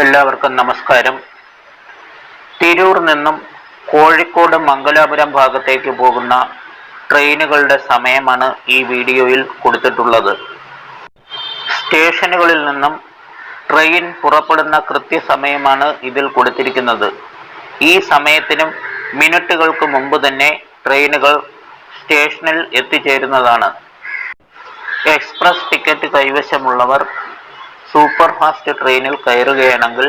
എല്ലാവർക്കും നമസ്കാരം. തിരൂർ നിന്നും കോഴിക്കോട് മംഗലാപുരം ഭാഗത്തേക്ക് പോകുന്ന ട്രെയിനുകളുടെ സമയമാണ് ഈ വീഡിയോയിൽ കൊടുത്തിട്ടുള്ളത്. സ്റ്റേഷനുകളിൽ നിന്നും ട്രെയിൻ പുറപ്പെടുന്ന കൃത്യസമയമാണ് ഇതിൽ കൊടുത്തിരിക്കുന്നത്. ഈ സമയത്തിനും മിനിറ്റുകൾക്ക് മുമ്പ് തന്നെ ട്രെയിനുകൾ സ്റ്റേഷനിൽ എത്തിച്ചേരുന്നതാണ്. എക്സ്പ്രസ് ടിക്കറ്റ് കൈവശമുള്ളവർ സൂപ്പർ ഫാസ്റ്റ് ട്രെയിനിൽ കയറുകയാണെങ്കിൽ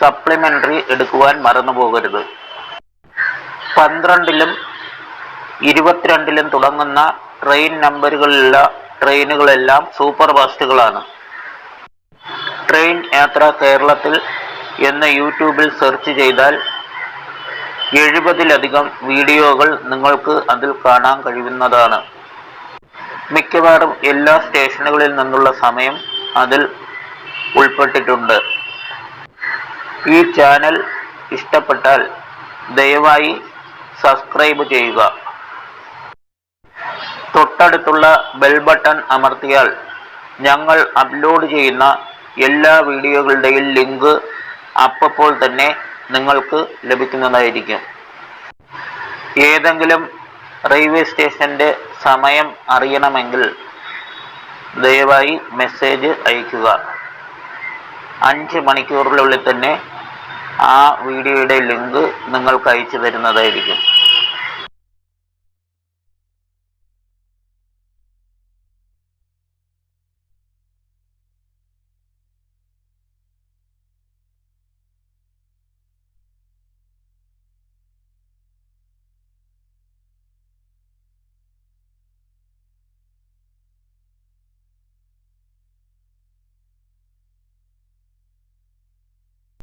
സപ്ലിമെന്ററി എടുക്കുവാൻ മറന്നു പോകരുത്. പന്ത്രണ്ടിലും ഇരുപത്തിരണ്ടിലും തുടങ്ങുന്ന ട്രെയിൻ നമ്പറുകളിലുള്ള ട്രെയിനുകളെല്ലാം സൂപ്പർ ഫാസ്റ്റുകളാണ് ട്രെയിൻ യാത്ര കേരളത്തിൽ എന്ന യൂട്യൂബിൽ സെർച്ച് ചെയ്താൽ എഴുപതിലധികം വീഡിയോകൾ നിങ്ങൾക്ക് അതിൽ കാണാൻ കഴിയുന്നതാണ്. മിക്കവാറും എല്ലാ സ്റ്റേഷനുകളിൽ നിന്നുള്ള സമയം അതിൽ ഉൾപ്പെട്ടിട്ടുണ്ട്. ഈ ചാനൽ ഇഷ്ടപ്പെട്ടാൽ ദയവായി സബ്സ്ക്രൈബ് ചെയ്യുക. തൊട്ടടുത്തുള്ള ബെൽ ബട്ടൺ അമർത്തിയാൽ ഞങ്ങൾ അപ്ലോഡ് ചെയ്യുന്ന എല്ലാ വീഡിയോകളുടെയും ലിങ്ക് അപ്പോൾ തന്നെ നിങ്ങൾക്ക് ലഭിക്കുന്നതായിരിക്കും. ഏതെങ്കിലും റെയിൽവേ സ്റ്റേഷന്റെ സമയം അറിയണമെങ്കിൽ ദയവായി മെസ്സേജ് അയയ്ക്കുക. അഞ്ച് മണിക്കൂറിനുള്ളിൽ തന്നെ ആ വീഡിയോയുടെ ലിങ്ക് നിങ്ങൾക്ക് അയച്ചു തരുന്നതായിരിക്കും.